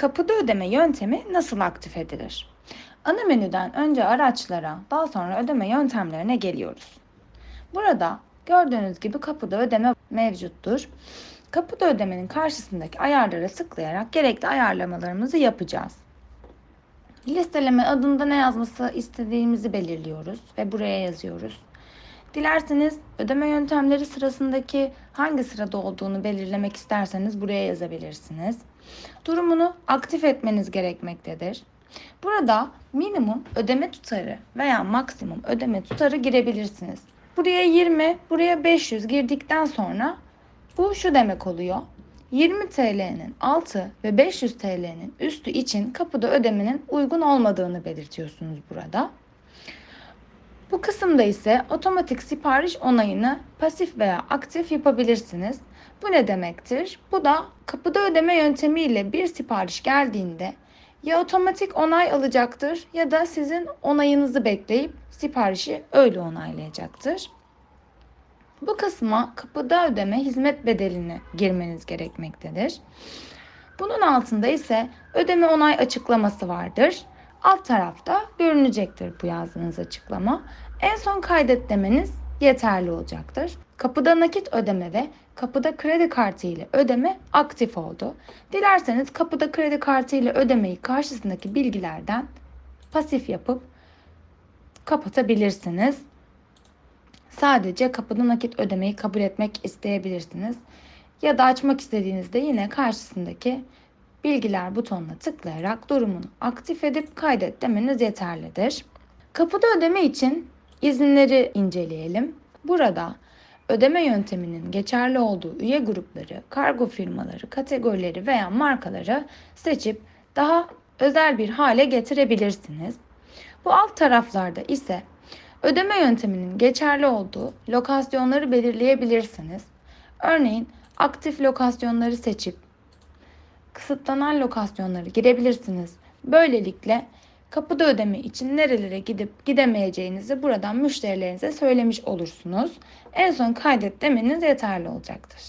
Kapıda ödeme yöntemi nasıl aktif edilir? Ana menüden önce araçlara, daha sonra ödeme yöntemlerine geliyoruz. Burada gördüğünüz gibi kapıda ödeme mevcuttur. Kapıda ödemenin karşısındaki ayarlara tıklayarak gerekli ayarlamalarımızı yapacağız. Listeleme adında ne yazması istediğimizi belirliyoruz ve buraya yazıyoruz. Dilerseniz ödeme yöntemleri sırasındaki hangi sırada olduğunu belirlemek isterseniz buraya yazabilirsiniz. Durumunu aktif etmeniz gerekmektedir. Burada minimum ödeme tutarı veya maksimum ödeme tutarı girebilirsiniz. Buraya 20, buraya 500 girdikten sonra bu şu demek oluyor. 20 TL'nin altı ve 500 TL'nin üstü için kapıda ödemenin uygun olmadığını belirtiyorsunuz burada. Kısımda ise otomatik sipariş onayını pasif veya aktif yapabilirsiniz. Bu ne demektir? Bu da kapıda ödeme yöntemiyle bir sipariş geldiğinde ya otomatik onay alacaktır ya da sizin onayınızı bekleyip siparişi öyle onaylayacaktır. Bu kısma kapıda ödeme hizmet bedelini girmeniz gerekmektedir. Bunun altında ise ödeme onay açıklaması vardır. Alt tarafta görünecektir bu yazdığınız açıklama. En son kaydet demeniz yeterli olacaktır. Kapıda nakit ödeme ve kapıda kredi kartı ile ödeme aktif oldu. Dilerseniz kapıda kredi kartı ile ödemeyi karşısındaki bilgilerden pasif yapıp kapatabilirsiniz. Sadece kapıda nakit ödemeyi kabul etmek isteyebilirsiniz. Ya da açmak istediğinizde yine karşısındaki bilgiler butonuna tıklayarak durumunu aktif edip kaydet demeniz yeterlidir. Kapıda ödeme için izinleri inceleyelim. Burada ödeme yönteminin geçerli olduğu üye grupları, kargo firmaları, kategorileri veya markaları seçip daha özel bir hale getirebilirsiniz. Bu alt taraflarda ise ödeme yönteminin geçerli olduğu lokasyonları belirleyebilirsiniz. Örneğin aktif lokasyonları seçip kısıtlanan lokasyonları girebilirsiniz. Böylelikle kapıda ödeme için nerelere gidip gidemeyeceğinizi buradan müşterilerinize söylemiş olursunuz. En son kaydet demeniz yeterli olacaktır.